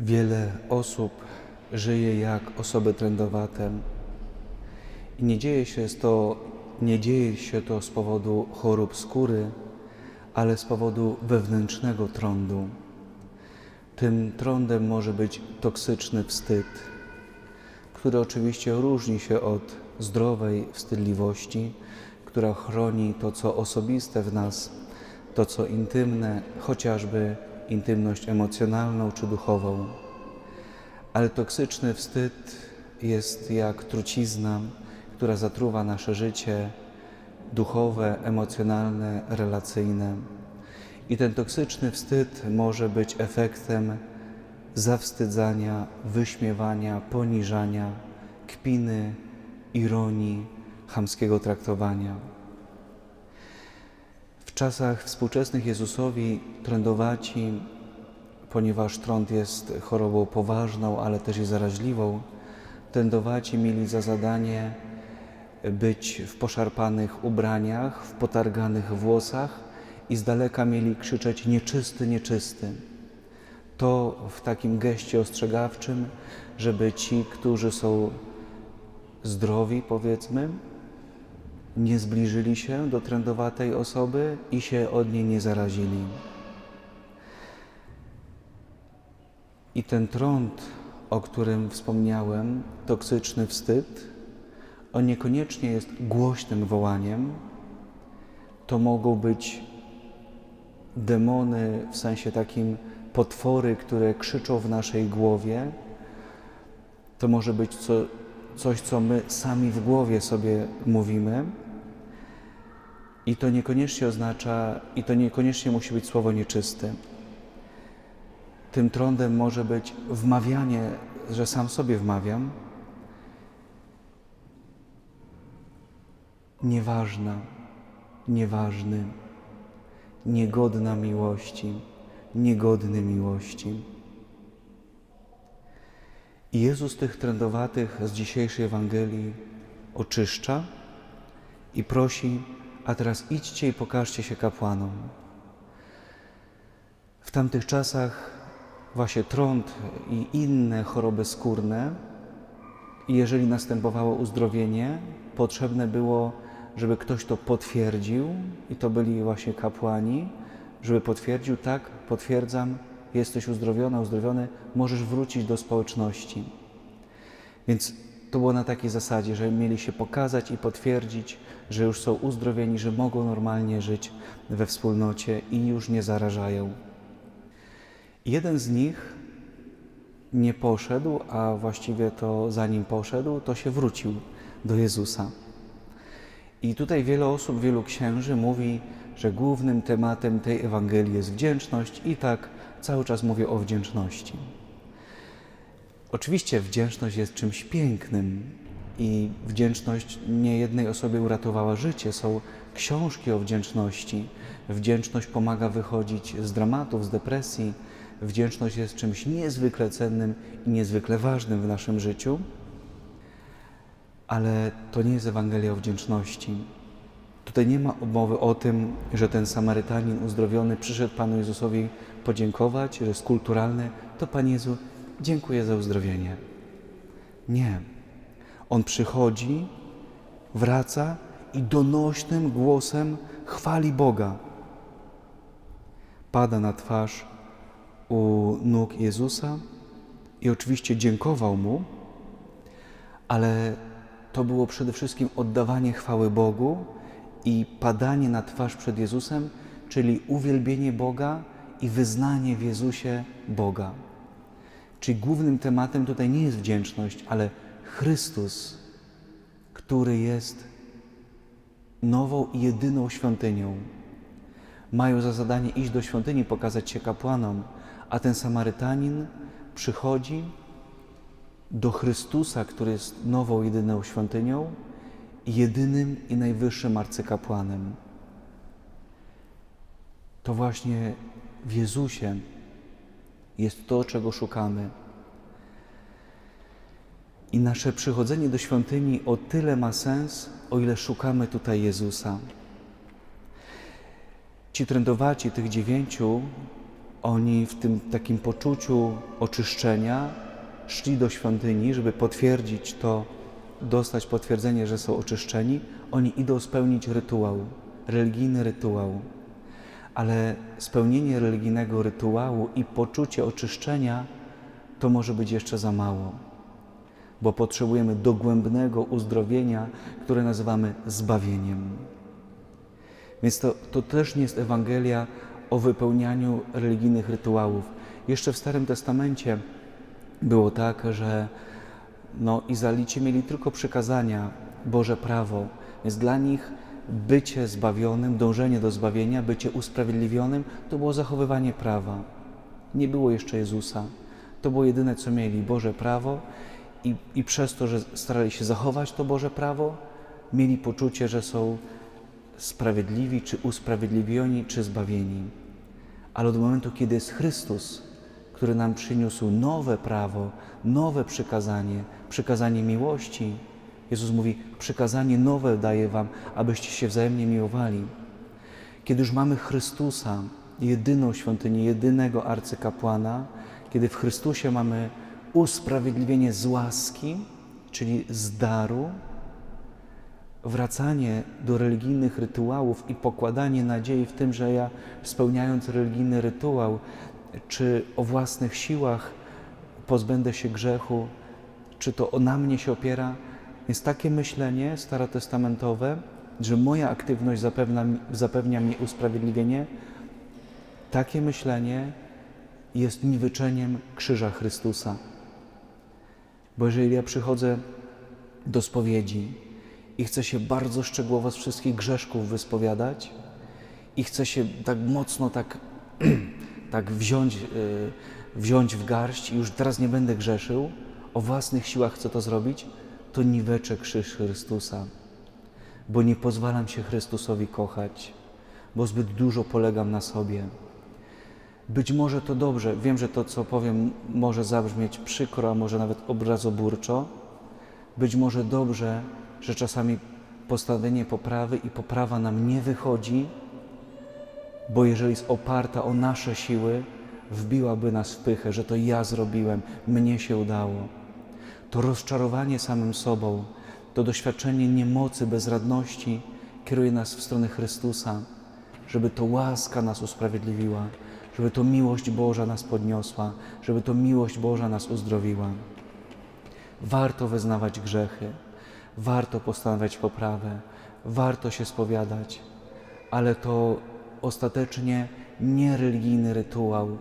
Wiele osób żyje jak osoby trędowate i nie dzieje się to, nie dzieje się to z powodu chorób skóry, ale z powodu wewnętrznego trądu. Tym trądem może być toksyczny wstyd, który oczywiście różni się od zdrowej wstydliwości, która chroni to, co osobiste w nas, to, co intymne, chociażby intymność emocjonalną czy duchową. Ale toksyczny wstyd jest jak trucizna, która zatruwa nasze życie duchowe, emocjonalne, relacyjne. I ten toksyczny wstyd może być efektem zawstydzania, wyśmiewania, poniżania, kpiny, ironii, chamskiego traktowania. Czasach współczesnych Jezusowi trędowaci, ponieważ trąd jest chorobą poważną, ale też i zaraźliwą, trędowaci mieli za zadanie być w poszarpanych ubraniach, w potarganych włosach i z daleka mieli krzyczeć nieczysty, nieczysty. To w takim geście ostrzegawczym, żeby ci, którzy są zdrowi, powiedzmy, nie zbliżyli się do trędowatej osoby i się od niej nie zarazili. I ten trąd, o którym wspomniałem, toksyczny wstyd, on niekoniecznie jest głośnym wołaniem. To mogą być demony, w sensie takim potwory, które krzyczą w naszej głowie. To może być co, coś, co my sami w głowie sobie mówimy. I to niekoniecznie oznacza, i to niekoniecznie musi być słowo nieczyste. Tym trądem może być wmawianie, że sam sobie wmawiam. Nieważna, nieważny, niegodna miłości, niegodny miłości. I Jezus tych trędowatych z dzisiejszej Ewangelii oczyszcza i prosi, a teraz idźcie i pokażcie się kapłanom. W tamtych czasach właśnie trąd i inne choroby skórne, jeżeli następowało uzdrowienie, potrzebne było, żeby ktoś to potwierdził, i to byli właśnie kapłani, żeby potwierdził, tak, potwierdzam, jesteś uzdrowiona, uzdrowiony, możesz wrócić do społeczności. Więc to było na takiej zasadzie, że mieli się pokazać i potwierdzić, że już są uzdrowieni, że mogą normalnie żyć we wspólnocie i już nie zarażają. Jeden z nich nie poszedł, a właściwie to zanim poszedł, to się wrócił do Jezusa. I tutaj wiele osób, wielu księży mówi, że głównym tematem tej Ewangelii jest wdzięczność i tak cały czas mówię o wdzięczności. Oczywiście wdzięczność jest czymś pięknym i wdzięczność nie jednej osobie uratowała życie. Są książki o wdzięczności. Wdzięczność pomaga wychodzić z dramatów, z depresji. Wdzięczność jest czymś niezwykle cennym i niezwykle ważnym w naszym życiu. Ale to nie jest Ewangelia o wdzięczności. Tutaj nie ma mowy o tym, że ten Samarytanin uzdrowiony przyszedł Panu Jezusowi podziękować, że jest kulturalny. To Panie Jezu, dziękuję za uzdrowienie. Nie. On przychodzi, wraca i donośnym głosem chwali Boga. Pada na twarz u nóg Jezusa i oczywiście dziękował Mu, ale to było przede wszystkim oddawanie chwały Bogu i padanie na twarz przed Jezusem, czyli uwielbienie Boga i wyznanie w Jezusie Boga. Czyli głównym tematem tutaj nie jest wdzięczność, ale Chrystus, który jest nową i jedyną świątynią. Mają za zadanie iść do świątyni, pokazać się kapłanom, a ten Samarytanin przychodzi do Chrystusa, który jest nową, jedyną świątynią, jedynym i najwyższym arcykapłanem. To właśnie w Jezusie jest to, czego szukamy. I nasze przychodzenie do świątyni o tyle ma sens, o ile szukamy tutaj Jezusa. Ci trędowaci, tych dziewięciu, Oni w tym takim poczuciu oczyszczenia szli do świątyni, żeby potwierdzić to, dostać potwierdzenie, że są oczyszczeni. Oni idą spełnić rytuał, religijny rytuał. Ale spełnienie religijnego rytuału i poczucie oczyszczenia to może być jeszcze za mało, bo potrzebujemy dogłębnego uzdrowienia, które nazywamy zbawieniem. Więc to, to też nie jest Ewangelia o wypełnianiu religijnych rytuałów. Jeszcze w Starym Testamencie było tak, że no, Izraelici mieli tylko przykazania, Boże prawo, więc dla nich bycie zbawionym, dążenie do zbawienia, bycie usprawiedliwionym to było zachowywanie prawa. Nie było jeszcze Jezusa. To było jedyne, co mieli Boże prawo i, i przez to, że starali się zachować to Boże prawo, mieli poczucie, że są sprawiedliwi, czy usprawiedliwieni, czy zbawieni. Ale od momentu, kiedy jest Chrystus, który nam przyniósł nowe prawo, nowe przykazanie, przykazanie miłości, Jezus mówi: Przykazanie nowe daję Wam, abyście się wzajemnie miłowali. Kiedy już mamy Chrystusa, jedyną świątynię, jedynego arcykapłana, kiedy w Chrystusie mamy usprawiedliwienie z łaski, czyli z daru, wracanie do religijnych rytuałów i pokładanie nadziei w tym, że ja spełniając religijny rytuał, czy o własnych siłach pozbędę się grzechu, czy to na mnie się opiera, więc takie myślenie starotestamentowe, że moja aktywność zapewnia, zapewnia mi usprawiedliwienie, takie myślenie jest niwyczeniem krzyża Chrystusa. Bo jeżeli ja przychodzę do spowiedzi i chcę się bardzo szczegółowo z wszystkich grzeszków wyspowiadać i chcę się tak mocno tak, tak wziąć, yy, wziąć w garść i już teraz nie będę grzeszył, o własnych siłach chcę to zrobić, to niweczę krzyż Chrystusa, bo nie pozwalam się Chrystusowi kochać, bo zbyt dużo polegam na sobie. Być może to dobrze, wiem, że to, co powiem, może zabrzmieć przykro, a może nawet obrazoburczo. Być może dobrze, że czasami postawienie poprawy i poprawa nam nie wychodzi, bo jeżeli jest oparta o nasze siły, wbiłaby nas w pychę, że to ja zrobiłem, mnie się udało. To rozczarowanie samym sobą, to doświadczenie niemocy, bezradności kieruje nas w stronę Chrystusa, żeby to łaska nas usprawiedliwiła, żeby to miłość Boża nas podniosła, żeby to miłość Boża nas uzdrowiła. Warto wyznawać grzechy, warto postanawiać poprawę, warto się spowiadać, ale to ostatecznie nie religijny rytuał,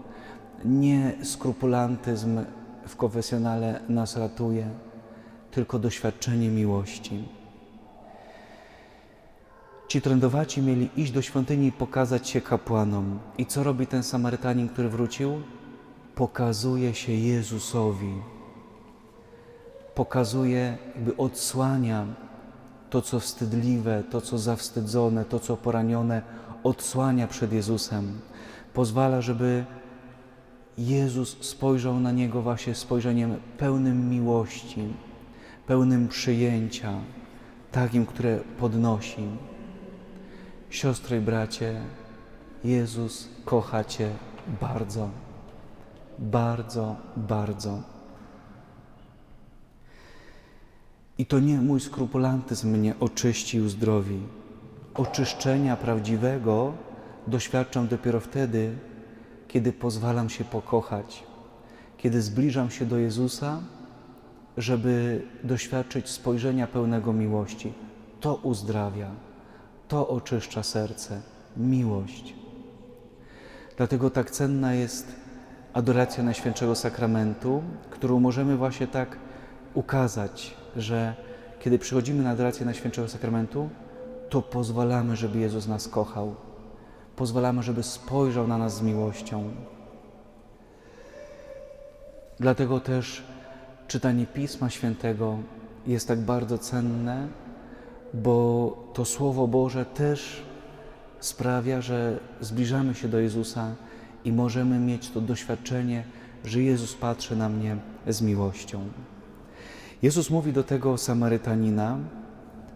nie skrupulantyzm w konfesjonale nas ratuje, tylko doświadczenie miłości. Ci trędowaci mieli iść do świątyni i pokazać się kapłanom. I co robi ten Samarytanin, który wrócił? Pokazuje się Jezusowi. Pokazuje, jakby odsłania to, co wstydliwe, to, co zawstydzone, to, co poranione, odsłania przed Jezusem. Pozwala, żeby Jezus spojrzał na niego właśnie spojrzeniem pełnym miłości, pełnym przyjęcia, takim, które podnosi. Siostry i bracie, Jezus kocha Cię bardzo, bardzo, bardzo. I to nie mój skrupulantyzm mnie oczyści i uzdrowi. Oczyszczenia prawdziwego doświadczam dopiero wtedy, kiedy pozwalam się pokochać, kiedy zbliżam się do Jezusa, żeby doświadczyć spojrzenia pełnego miłości. To uzdrawia. To oczyszcza serce, miłość. Dlatego tak cenna jest adoracja Najświętszego Sakramentu, którą możemy właśnie tak ukazać, że kiedy przychodzimy na adorację Najświętszego Sakramentu, to pozwalamy, żeby Jezus nas kochał. Pozwalamy, żeby spojrzał na nas z miłością. Dlatego też czytanie Pisma Świętego jest tak bardzo cenne, bo to Słowo Boże też sprawia, że zbliżamy się do Jezusa i możemy mieć to doświadczenie, że Jezus patrzy na mnie z miłością. Jezus mówi do tego Samarytanina: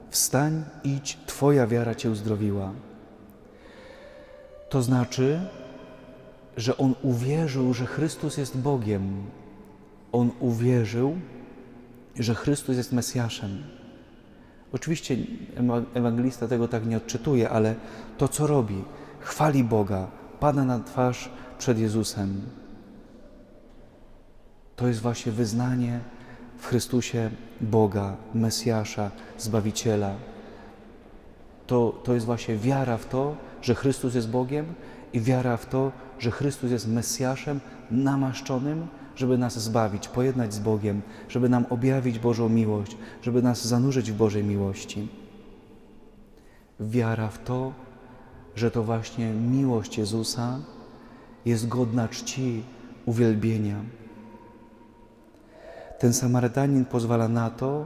Wstań, idź, Twoja wiara Cię uzdrowiła. To znaczy, że on uwierzył, że Chrystus jest Bogiem. On uwierzył, że Chrystus jest Mesjaszem. Oczywiście ewa- ewangelista tego tak nie odczytuje, ale to, co robi, chwali Boga, pada na twarz przed Jezusem. To jest właśnie wyznanie w Chrystusie Boga, Mesjasza, Zbawiciela. To, to jest właśnie wiara w to, że Chrystus jest Bogiem i wiara w to, że Chrystus jest Mesjaszem namaszczonym, żeby nas zbawić, pojednać z Bogiem, żeby nam objawić Bożą miłość, żeby nas zanurzyć w Bożej miłości. Wiara w to, że to właśnie miłość Jezusa jest godna czci, uwielbienia. Ten Samarytanin pozwala na to,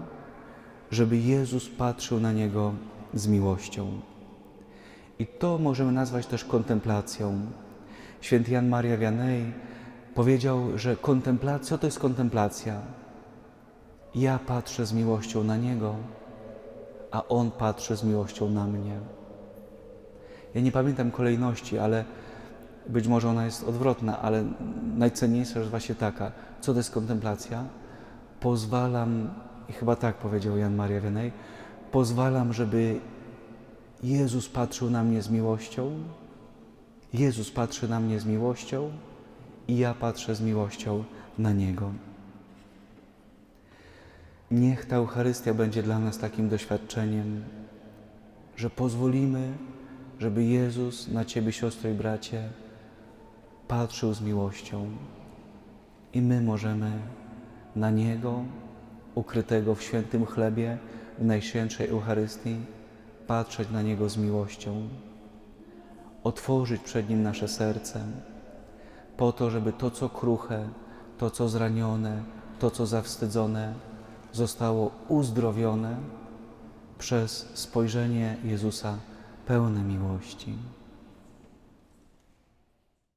żeby Jezus patrzył na niego z miłością. I to możemy nazwać też kontemplacją. Święty Jan Maria Vianney powiedział, że kontemplacja to jest kontemplacja. Ja patrzę z miłością na Niego, a On patrzy z miłością na mnie. Ja nie pamiętam kolejności, ale być może ona jest odwrotna, ale najcenniejsza jest właśnie taka. Co to jest kontemplacja? Pozwalam, i chyba tak powiedział Jan Maria Vianney, pozwalam, żeby Jezus patrzył na mnie z miłością, Jezus patrzy na mnie z miłością i ja patrzę z miłością na Niego. Niech ta Eucharystia będzie dla nas takim doświadczeniem, że pozwolimy, żeby Jezus na Ciebie, siostro i bracie, patrzył z miłością i my możemy na Niego, ukrytego w świętym chlebie, w Najświętszej Eucharystii, patrzeć na Niego z miłością, otworzyć przed Nim nasze serce, po to, żeby to, co kruche, to, co zranione, to, co zawstydzone, zostało uzdrowione przez spojrzenie Jezusa pełne miłości.